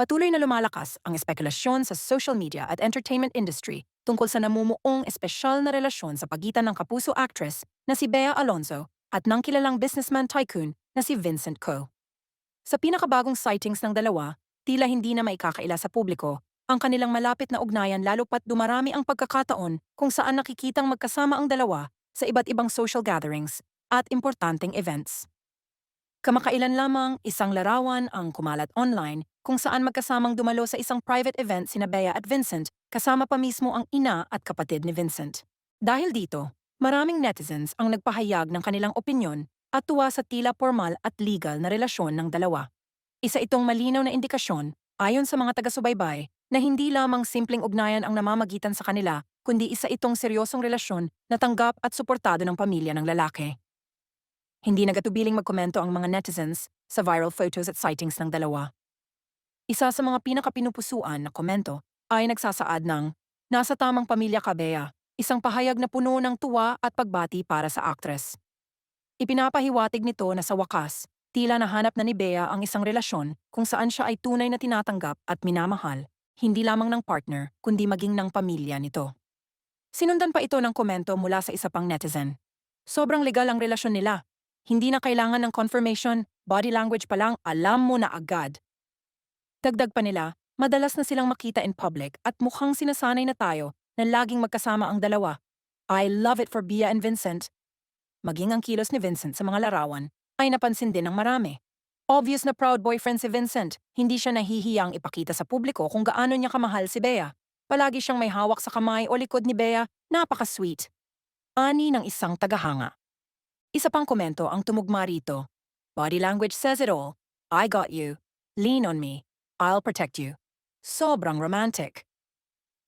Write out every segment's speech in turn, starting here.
Patuloy na lumalakas ang espekulasyon sa social media at entertainment industry tungkol sa namumuong espesyal na relasyon sa pagitan ng kapuso actress na si Bea Alonzo at ng kilalang businessman tycoon na si Vincent Ko. Sa pinakabagong sightings ng dalawa, tila hindi na maikakaila sa publiko ang kanilang malapit na ugnayan lalo pat dumarami ang pagkakataon kung saan nakikitang magkasama ang dalawa sa iba't ibang social gatherings at importanteng events. Kamakailan lamang isang larawan ang kumalat online kung saan magkasamang dumalo sa isang private event sina Bea at Vincent kasama pa mismo ang ina at kapatid ni Vincent. Dahil dito, maraming netizens ang nagpahayag ng kanilang opinyon at tuwa sa tila formal at legal na relasyon ng dalawa. Isa itong malinaw na indikasyon, ayon sa mga taga-subaybay, na hindi lamang simpleng ugnayan ang namamagitan sa kanila, kundi isa itong seryosong relasyon na tanggap at suportado ng pamilya ng lalaki. Hindi nagatubiling magkomento ang mga netizens sa viral photos at sightings ng dalawa. Isa sa mga pinakapinupusuan na komento ay nagsasaad ng Nasa tamang pamilya ka, Bea, isang pahayag na puno ng tuwa at pagbati para sa actress. Ipinapahiwatig nito na sa wakas, tila nahanap na ni Bea ang isang relasyon kung saan siya ay tunay na tinatanggap at minamahal, hindi lamang ng partner kundi maging ng pamilya nito. Sinundan pa ito ng komento mula sa isa pang netizen. Sobrang legal ang relasyon nila. Hindi na kailangan ng confirmation, body language pa lang, alam mo na agad. Dagdag pa nila, madalas na silang makita in public at mukhang sinasanay na tayo na laging magkasama ang dalawa. I love it for Bia and Vincent. Maging ang kilos ni Vincent sa mga larawan ay napansin din ng marami. Obvious na proud boyfriend si Vincent, hindi siya nahihiyang ipakita sa publiko kung gaano niya kamahal si Bea. Palagi siyang may hawak sa kamay o likod ni Bea, napaka-sweet. Ani ng isang tagahanga. Isa pang komento ang tumugma rito. Body language says it all. I got you. Lean on me. I'll protect you. Sobrang romantic.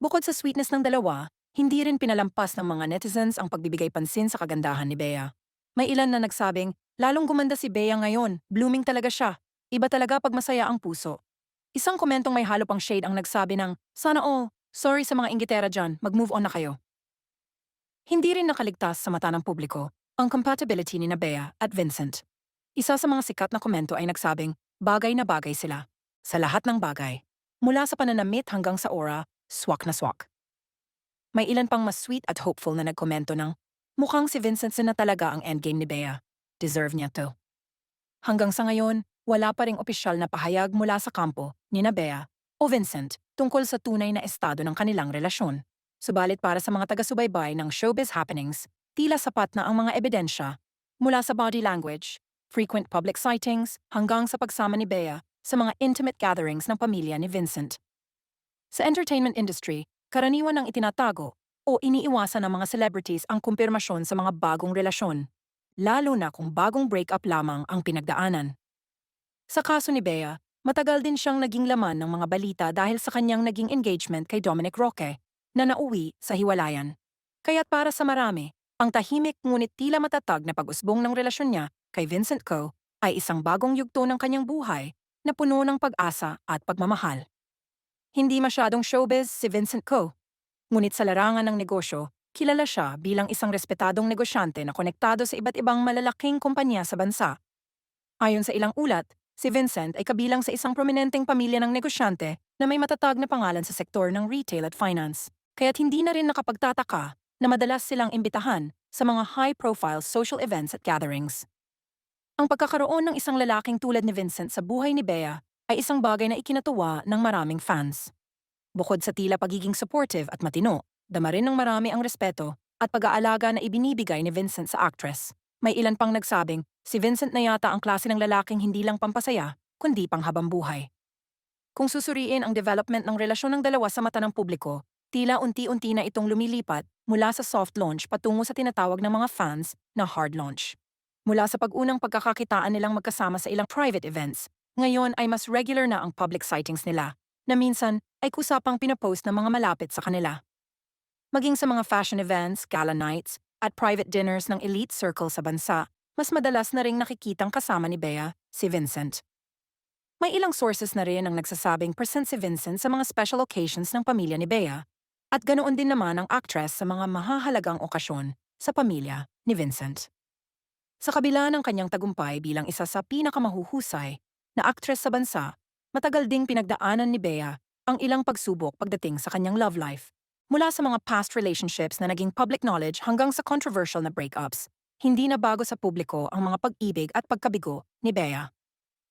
Bukod sa sweetness ng dalawa, hindi rin pinalampas ng mga netizens ang pagbibigay pansin sa kagandahan ni Bea. May ilan na nagsabing, lalong gumanda si Bea ngayon, blooming talaga siya. Iba talaga pag masaya ang puso. Isang komentong may halo pang shade ang nagsabi ng, sana all, sorry sa mga inggitera dyan, mag-move on na kayo. Hindi rin nakaligtas sa mata ng publiko ang compatibility ni na Bea at Vincent. Isa sa mga sikat na komento ay nagsabing, bagay na bagay sila. Sa lahat ng bagay. Mula sa pananamit hanggang sa aura, swak na swak. May ilan pang mas sweet at hopeful na nagkomento ng, mukhang si Vincent na talaga ang endgame ni Bea. Deserve niya to. Hanggang sa ngayon, wala pa ring opisyal na pahayag mula sa kampo ni na Bea o Vincent tungkol sa tunay na estado ng kanilang relasyon. Subalit para sa mga taga-subaybay ng showbiz happenings, tila sapat na ang mga ebidensya mula sa body language, frequent public sightings hanggang sa pagsama ni Bea sa mga intimate gatherings ng pamilya ni Vincent. Sa entertainment industry, karaniwan ang itinatago o iniiwasan ng mga celebrities ang kumpirmasyon sa mga bagong relasyon, lalo na kung bagong breakup lamang ang pinagdaanan. Sa kaso ni Bea, matagal din siyang naging laman ng mga balita dahil sa kanyang naging engagement kay Dominic Roque na nauwi sa hiwalayan. Kaya't para sa marami, ang tahimik ngunit tila matatag na pag-usbong ng relasyon niya kay Vincent Coe ay isang bagong yugto ng kanyang buhay na puno ng pag-asa at pagmamahal. Hindi masyadong showbiz si Vincent Coe, ngunit sa larangan ng negosyo, kilala siya bilang isang respetadong negosyante na konektado sa iba't ibang malalaking kumpanya sa bansa. Ayon sa ilang ulat, si Vincent ay kabilang sa isang prominenteng pamilya ng negosyante na may matatag na pangalan sa sektor ng retail at finance, kaya't hindi na rin nakapagtataka na madalas silang imbitahan sa mga high-profile social events at gatherings. Ang pagkakaroon ng isang lalaking tulad ni Vincent sa buhay ni Bea ay isang bagay na ikinatuwa ng maraming fans. Bukod sa tila pagiging supportive at matino, dama rin ng marami ang respeto at pag-aalaga na ibinibigay ni Vincent sa actress. May ilan pang nagsabing, si Vincent na yata ang klase ng lalaking hindi lang pampasaya, kundi panghabang buhay. Kung susuriin ang development ng relasyon ng dalawa sa mata ng publiko, tila unti-unti na itong lumilipat mula sa soft launch patungo sa tinatawag ng mga fans na hard launch. Mula sa pag-unang pagkakakitaan nilang magkasama sa ilang private events, ngayon ay mas regular na ang public sightings nila, na minsan ay kusapang pinapost ng mga malapit sa kanila. Maging sa mga fashion events, gala nights, at private dinners ng elite circle sa bansa, mas madalas na ring nakikitang kasama ni Bea, si Vincent. May ilang sources na rin ang nagsasabing present si Vincent sa mga special occasions ng pamilya ni Bea, at ganoon din naman ang actress sa mga mahahalagang okasyon sa pamilya ni Vincent. Sa kabila ng kanyang tagumpay bilang isa sa pinakamahuhusay na aktres sa bansa, Matagal ding pinagdaanan ni Bea ang ilang pagsubok pagdating sa kanyang love life. Mula sa mga past relationships na naging public knowledge hanggang sa controversial na breakups, hindi na bago sa publiko ang mga pag-ibig at pagkabigo ni Bea.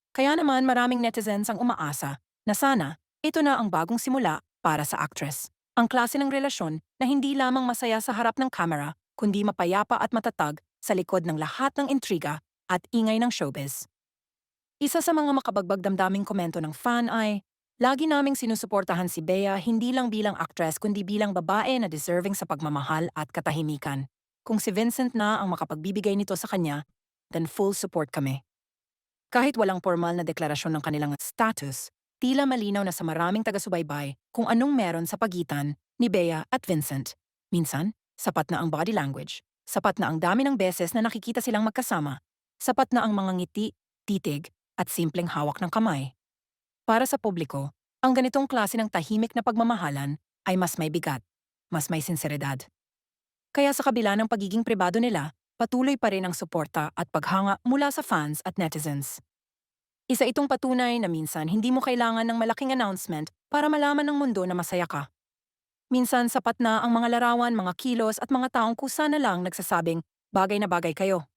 Kaya naman maraming netizens ang umaasa na sana ito na ang bagong simula para sa actress. Ang klase ng relasyon na hindi lamang masaya sa harap ng kamera, kundi mapayapa at matatag sa likod ng lahat ng intriga at ingay ng showbiz. Isa sa mga makabagbag damdaming komento ng fan ay, Lagi naming sinusuportahan si Bea hindi lang bilang actress kundi bilang babae na deserving sa pagmamahal at katahimikan. Kung si Vincent na ang makapagbibigay nito sa kanya, then full support kami. Kahit walang formal na deklarasyon ng kanilang status, tila malinaw na sa maraming taga-subaybay kung anong meron sa pagitan ni Bea at Vincent. Minsan, sapat na ang body language, sapat na ang dami ng beses na nakikita silang magkasama, sapat na ang mga ngiti, titig, at simpleng hawak ng kamay. Para sa publiko, ang ganitong klase ng tahimik na pagmamahalan ay mas may bigat, mas may sinseridad. Kaya sa kabila ng pagiging pribado nila, patuloy pa rin ang suporta at paghanga mula sa fans at netizens. Isa itong patunay na minsan hindi mo kailangan ng malaking announcement para malaman ng mundo na masaya ka. Minsan sapat na ang mga larawan, mga kilos at mga taong kusa na lang nagsasabing bagay na bagay kayo.